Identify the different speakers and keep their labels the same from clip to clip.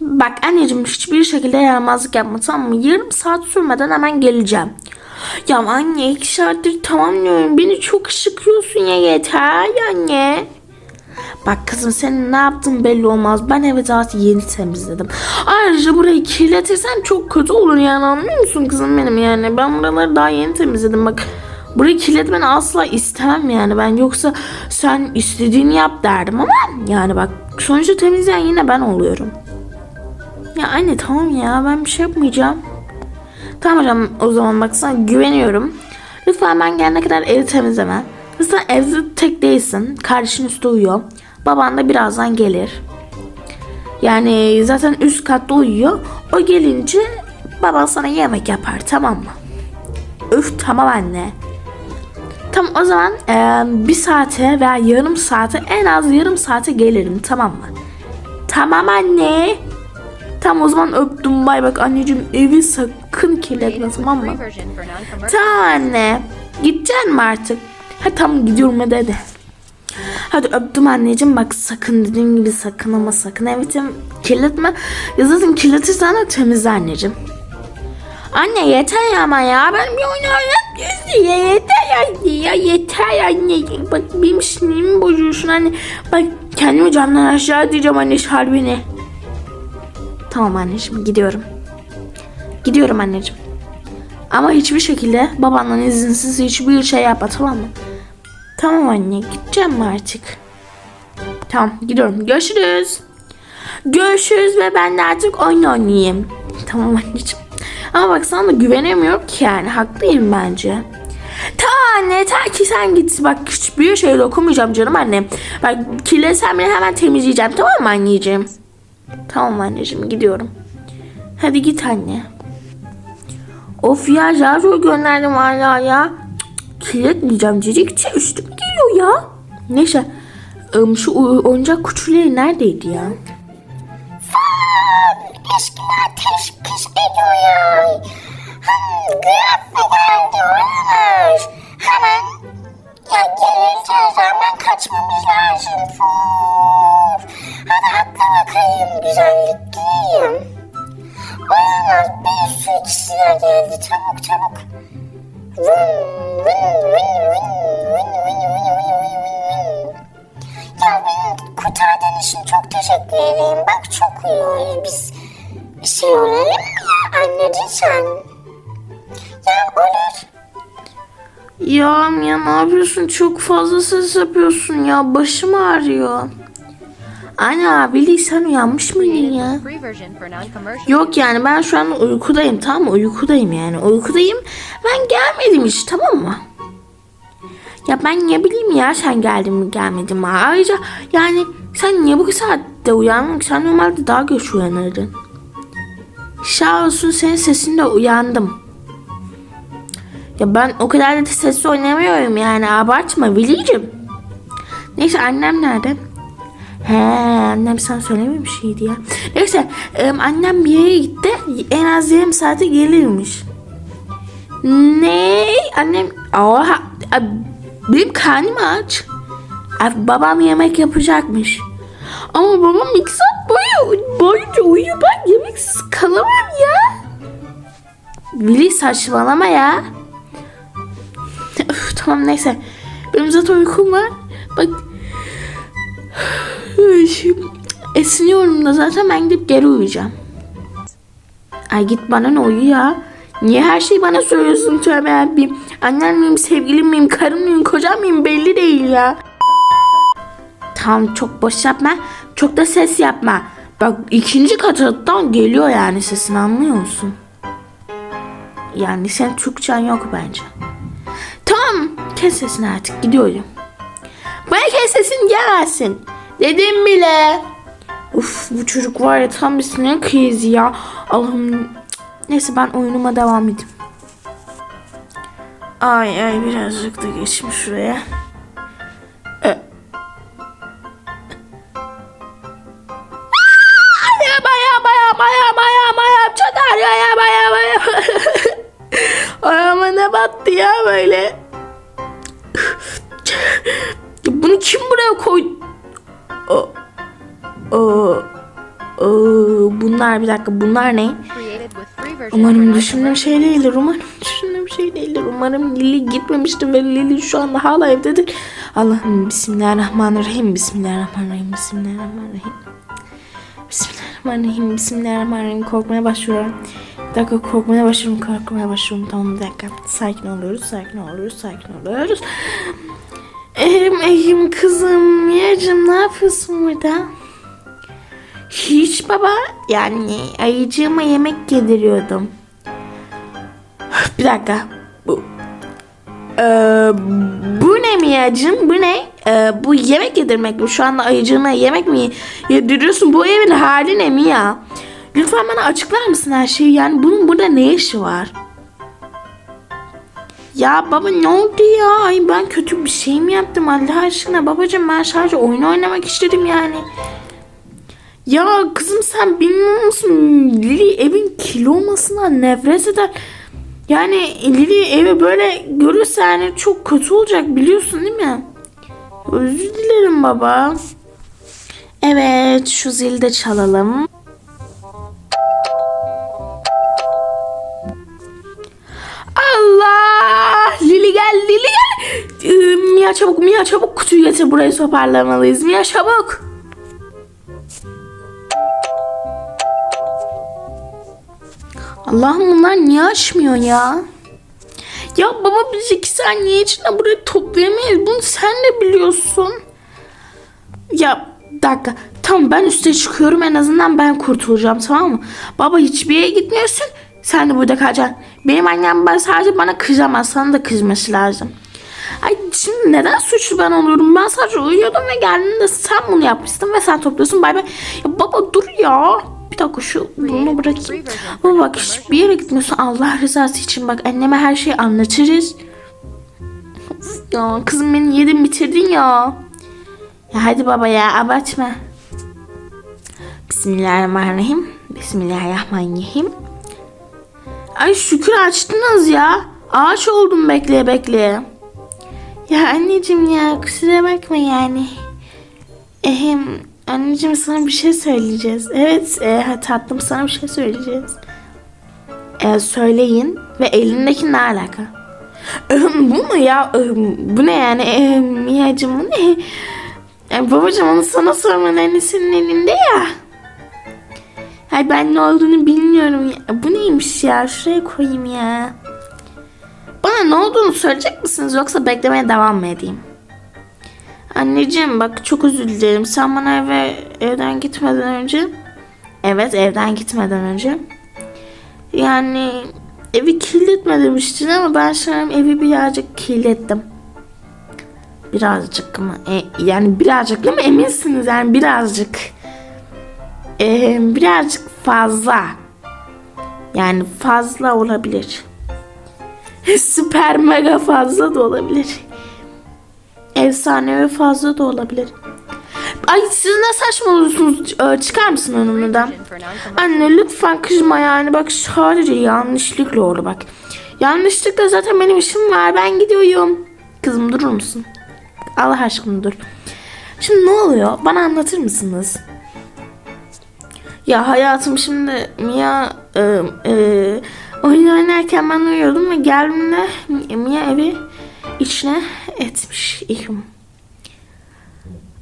Speaker 1: Bak anneciğim hiçbir şekilde yaramazlık yapma tamam mı? Yarım saat sürmeden hemen geleceğim. Ya anne iki saattir tamam diyorum. Beni çok şıkıyorsun ya yeter ya anne. Bak kızım senin ne yaptın belli olmaz. Ben evi zaten yeni temizledim. Ayrıca burayı kirletirsen çok kötü olur yani anlıyor musun kızım benim yani. Ben buraları daha yeni temizledim bak. Burayı kirletmeni asla istemem yani ben. Yoksa sen istediğini yap derdim ama yani bak sonuçta temizleyen yine ben oluyorum. Ya anne tamam ya ben bir şey yapmayacağım. Tamam hocam o zaman bak sana güveniyorum. Lütfen ben gelene kadar evi temizleme. Lütfen evde tek değilsin. Kardeşin üstte uyuyor. Baban da birazdan gelir. Yani zaten üst katta uyuyor. O gelince baban sana yemek yapar tamam mı? Üf tamam anne. Tamam o zaman eee, bir saate veya yarım saate en az yarım saate gelirim tamam mı? Tamam anne. Tamam o zaman öptüm bay bak anneciğim evi sakın kirletme tamam mı? Tamam anne. Gideceksin mi artık? Ha tamam gidiyorum hadi hadi. Hadi öptüm anneciğim bak sakın dediğim gibi sakın ama sakın evet kirletme. Ya zaten kirletirsen de temizle anneciğim. Anne yeter ama ya ben bir oyun oynayıp ya yeter ya, ya yeter anne. Bak benim sinirimi bozuyorsun anne. Bak kendimi camdan aşağı diyeceğim anne şarbini. Tamam anneciğim gidiyorum. Gidiyorum anneciğim. Ama hiçbir şekilde babandan izinsiz hiçbir şey yapma tamam mı? Tamam anne gideceğim artık? Tamam gidiyorum. Görüşürüz. Görüşürüz ve ben de artık oyun oynayayım. Tamam anneciğim. Ama bak sana da güvenemiyorum ki yani. Haklıyım bence. Tamam anne ta ki sen git. Bak hiçbir şey dokunmayacağım canım anne. Bak kirletsen beni hemen temizleyeceğim tamam mı anneciğim? Tamam anneciğim gidiyorum. Hadi git anne. Of ya Jarjo'yu gönderdim hala ya. Kirletmeyeceğim cirikçi üstüme geliyor ya. Neşe şu oyuncak kutuları neredeydi ya?
Speaker 2: Fan! Aşkım ateş kış geliyor. Hem kıyafet aldı Hemen ya gelince hemen kaçmamız lazım. Fuuu. Kişiler geldi çabuk çabuk. Vın vın vın vın vın vın vın vın vın vın. Ya benim kurtardığın için çok teşekkür ederim. Bak çok iyi biz şey olalım mı ya anneciğim sen? Ya olur.
Speaker 1: Ya ya ne yapıyorsun? Çok fazla ses yapıyorsun ya. Başım ağrıyor. Anne abi sen uyanmış mıydın ya? Yok yani ben şu an uykudayım tamam mı? Uykudayım yani. Uykudayım. Ben gelmedim hiç tamam mı? Ya ben ne bileyim ya sen geldin mi gelmedin mi? Ayrıca yani sen niye bu saatte uyandın ki? Sen normalde daha geç uyanırdın. Sağ olsun senin sesinle uyandım. Ya ben o kadar da sesli oynamıyorum yani abartma Veli'cim. Neyse annem nerede? He annem sana söylememiş miydi ya? Neyse em, annem bir yere gitti. En az yarım saate gelirmiş. Ne? Annem oha benim karnım aç. Babam yemek yapacakmış. Ama babam iki saat boyu, boyunca uyuyor. Ben yemeksiz kalamam ya. Veli saçmalama ya. Üf, tamam neyse. Benim zaten uykum var. Bak esniyorum da zaten ben gidip geri uyuyacağım. Ay git bana ne uyu ya. Niye her şeyi bana söylüyorsun tövbe yarabbim. Annem miyim, sevgilim miyim, karım mıyım, kocam mıyım belli değil ya. Tamam çok boş yapma. Çok da ses yapma. Bak ikinci katından geliyor yani sesin anlıyor musun? Yani sen Türkçen yok bence. Tamam kes sesini artık gidiyorum. Bana kes sesini diyemezsin. Dedim bile. Uf bu çocuk var ya tam bir sinir krizi ya. Allah'ım. Neyse ben oyunuma devam edeyim. Ay ay birazcık da geçmiş şuraya. Ee. Ya baya baya baya baya baya çok ağrıyor ya baya baya. Ayağıma ne battı ya böyle. Bunu kim buraya koydu? Bunlar bir dakika bunlar ne? Umarım düşündüğüm şey değildir. Umarım düşündüğüm şey değildir. Umarım Lili gitmemiştir ve Lili şu anda hala evdedir. Allah'ım Bismillahirrahmanirrahim. Bismillahirrahmanirrahim. Bismillahirrahmanirrahim. Bismillahirrahmanirrahim. Bismillahirrahmanirrahim. Korkmaya başlıyorum. Bir dakika korkmaya başlıyorum. Korkmaya başlıyorum. Tamam bir dakika. Sakin oluyoruz. Sakin oluyoruz. Sakin oluyoruz. Ehim ehim kızım. Miyacım ne yapıyorsun burada? Hiç baba. Yani ayıcığıma yemek yediriyordum. Bir dakika. Bu ee, bu ne Miyacım? Bu ne? Ee, bu yemek yedirmek mi? Şu anda ayıcığına yemek mi yediriyorsun? Bu evin hali ne Mia? Lütfen bana açıklar mısın her şeyi? Yani bunun burada ne işi var? Ya baba ne oldu ya? Ay ben kötü bir şey mi yaptım Allah aşkına? Babacığım ben sadece oyun oynamak istedim yani. Ya kızım sen bilmiyor musun? Lili evin kilo olmasından nefret eder. Yani Lili evi böyle görürse yani çok kötü olacak biliyorsun değil mi? Özür dilerim baba. Evet şu zili de çalalım. Allah! Lili gel, Lili gel. Ee, Mia çabuk, Mia çabuk kutuyu getir buraya toparlamalıyız. Mia çabuk. Allah'ım bunlar niye açmıyor ya? Ya baba biz iki saniye içinde burayı toplayamayız. Bunu sen de biliyorsun. Ya dakika. Tamam ben üste çıkıyorum en azından ben kurtulacağım tamam mı? Baba hiçbir yere gitmiyorsun. Sen de burada kalacaksın. Benim annem ben sadece bana kızamaz. Sana da kızması lazım. Ay şimdi neden suçlu ben oluyorum? Ben sadece uyuyordum ve geldiğinde sen bunu yapmışsın ve sen topluyorsun. Bay bay. Ya baba dur ya. Bir dakika şu bunu bırakayım. Ama bak hiçbir yere gitmiyorsun. Allah rızası için bak anneme her şeyi anlatırız. Ya kızım beni yedin bitirdin ya. Ya hadi baba ya abartma. Bismillahirrahmanirrahim. Bismillahirrahmanirrahim. Ay şükür açtınız ya. Ağaç oldum bekleye bekleye. Ya anneciğim ya kusura bakma yani. Ehem anneciğim sana bir şey söyleyeceğiz. Evet e, tatlım sana bir şey söyleyeceğiz. E, söyleyin ve elindeki ne alaka? Bu mu ya? Bu ne yani? Ehem, Miyacım bu ne? E, babacığım onu sana sormanın annesinin elinde ya. Ay ben ne olduğunu bilmiyorum. Ya. Bu neymiş ya? Şuraya koyayım ya. Bana ne olduğunu söyleyecek misiniz yoksa beklemeye devam mı edeyim? Anneciğim bak çok özür. Sen bana eve evden gitmeden önce Evet evden gitmeden önce yani evi kirletme demiştin ama ben sanırım evi birazcık kirlettim. Birazcık mı? E, yani birazcık mı eminsiniz yani birazcık. E, birazcık fazla. Yani fazla olabilir. Süper mega fazla da olabilir. Efsanevi fazla da olabilir. Ay siz ne saçmalıyorsunuz? Çıkar mısın önümden? Anne lütfen kızma yani bak sadece yanlışlıkla oldu bak. Yanlışlıkla zaten benim işim var ben gidiyorum. Kızım durur musun? Allah aşkına dur. Şimdi ne oluyor? Bana anlatır mısınız? Ya hayatım şimdi Mia e, e, oyun oynarken ben uyuyordum ve geldiğimde Mia evi içine etmiş. İyiyim.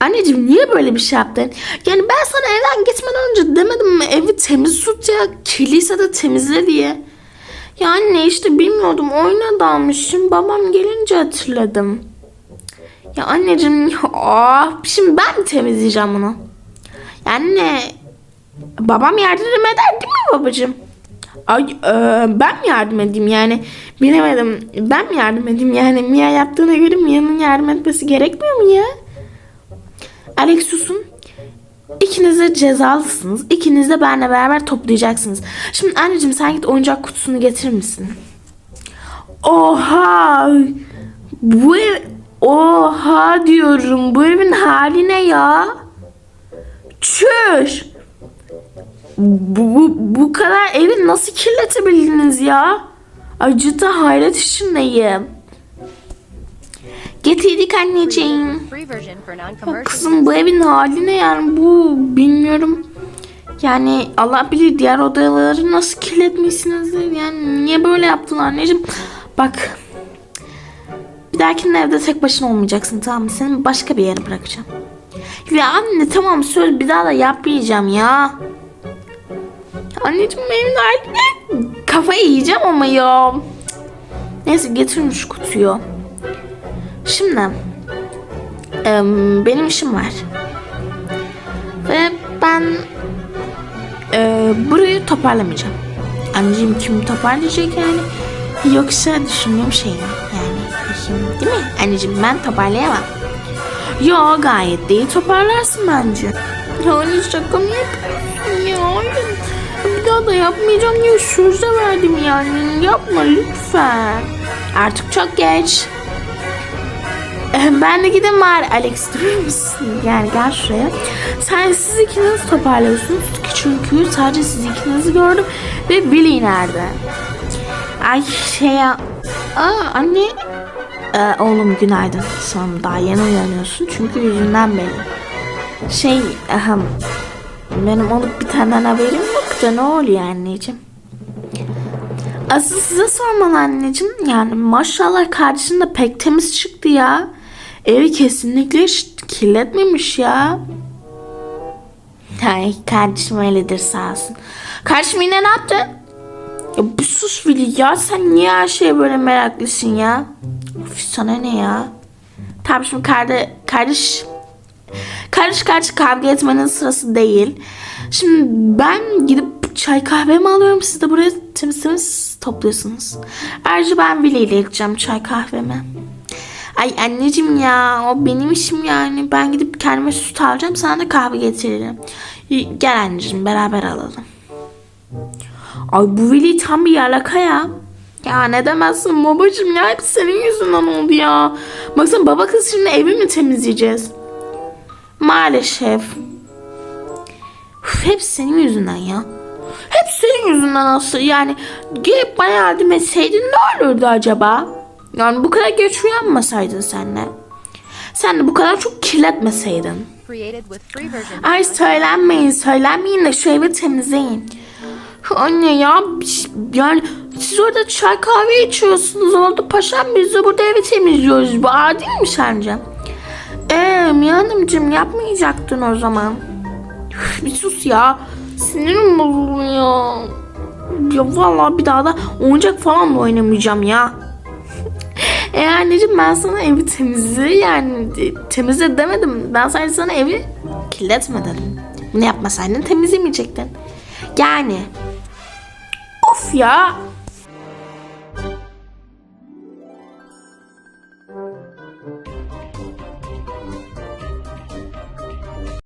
Speaker 1: Anneciğim niye böyle bir şey yaptın? Yani ben sana evden gitmeden önce demedim mi evi temiz tut ya kirliyse de temizle diye. Ya anne işte bilmiyordum oyuna dalmışım babam gelince hatırladım. Ya anneciğim ya, ah, şimdi ben mi temizleyeceğim bunu? Yani? Babam yardım eder değil mi babacığım? Ay e, ben mi yardım edeyim yani bilemedim ben mi yardım edeyim yani Mia yaptığına göre Mia'nın yardım etmesi gerekmiyor mu ya? Alex susun. İkiniz de cezalısınız. İkiniz de benimle beraber toplayacaksınız. Şimdi anneciğim sen git oyuncak kutusunu getirir misin? Oha! Bu ev... Oha diyorum. Bu evin hali ne ya? Çüş! Bu, bu, bu kadar evi nasıl kirletebildiniz ya? Acıda hayret içindeyim. Getirdik anneciğim. Ya kızım bu evin hali ne yani bu bilmiyorum. Yani Allah bilir diğer odaları nasıl kirletmişsinizdir. Yani niye böyle yaptın anneciğim? Bak. Bir dahakinin evde tek başına olmayacaksın tamam mı? Seni başka bir yere bırakacağım. Ya anne tamam söz bir daha da yapmayacağım ya. Anneciğim benim de artık- kafayı yiyeceğim ama ya. Neyse getirin şu kutuyu. Şimdi benim işim var. Ve ben e, burayı toparlamayacağım. Anneciğim kim toparlayacak yani? Yoksa düşündüğüm şey? Yani işim değil mi? Anneciğim ben toparlayamam. Yo gayet de iyi toparlarsın bence. Ya anne şaka mı yapıyorsun ya? Bir daha da yapmayacağım diye söz de verdim yani. Yapma lütfen. Artık çok geç. Eh, Ben de gideyim var Alex durur musun? Yani gel şuraya. Sen siz ikiniz toparlıyorsunuz çünkü sadece siz ikinizi gördüm ve Billy nerede? Ay şey ya. Aa anne. Ee, oğlum günaydın. Sanırım daha yeni uyanıyorsun çünkü yüzünden belli. Şey ahem. Benim olup bir tane haberim yok da ne oluyor anneciğim? Asıl size sormalı anneciğim. Yani maşallah kardeşin de pek temiz çıktı ya. Evi kesinlikle kirletmemiş ya. Ay kardeşim öyledir sağ olsun. Kardeşim yine ne yaptı? Ya bir sus Vili ya sen niye her şeye böyle meraklısın ya? Of sana ne ya? Tamam şimdi kardeş, kardeş Kardeş kardeş kavga etmenin sırası değil. Şimdi ben gidip çay kahve mi alıyorum? Siz de buraya temiz temiz topluyorsunuz. Ayrıca ben Veli ile çay kahveme. Ay anneciğim ya o benim işim yani. Ben gidip kendime süt alacağım sana da kahve getiririm. Gel anneciğim beraber alalım. Ay bu Veli tam bir yalaka ya. Ya ne demezsin babacığım ya hep senin yüzünden oldu ya. Baksana baba kız şimdi evi mi temizleyeceğiz? Maalesef. Üf, hep senin yüzünden ya. Hep senin yüzünden asıl yani. Gelip bana yardım etseydin ne olurdu acaba? Yani bu kadar geç uyanmasaydın sen de. Sen de bu kadar çok kirletmeseydin. Ay söylenmeyin söylenmeyin de şu evi temizleyin. Anne ya yani siz orada çay kahve içiyorsunuz oldu paşam biz de burada evi temizliyoruz. Bu adil mi sence? Eee Hanımcığım yapmayacaktın o zaman. Üf, bir sus ya. Sinirim bozuldu ya. Vallahi bir daha da oyuncak falan da oynamayacağım ya. E anneciğim ben sana evi temizle yani temizle demedim. Ben sadece sana evi kirletme dedim. Bunu yapmasaydın temizlemeyecektin. Yani. Of ya.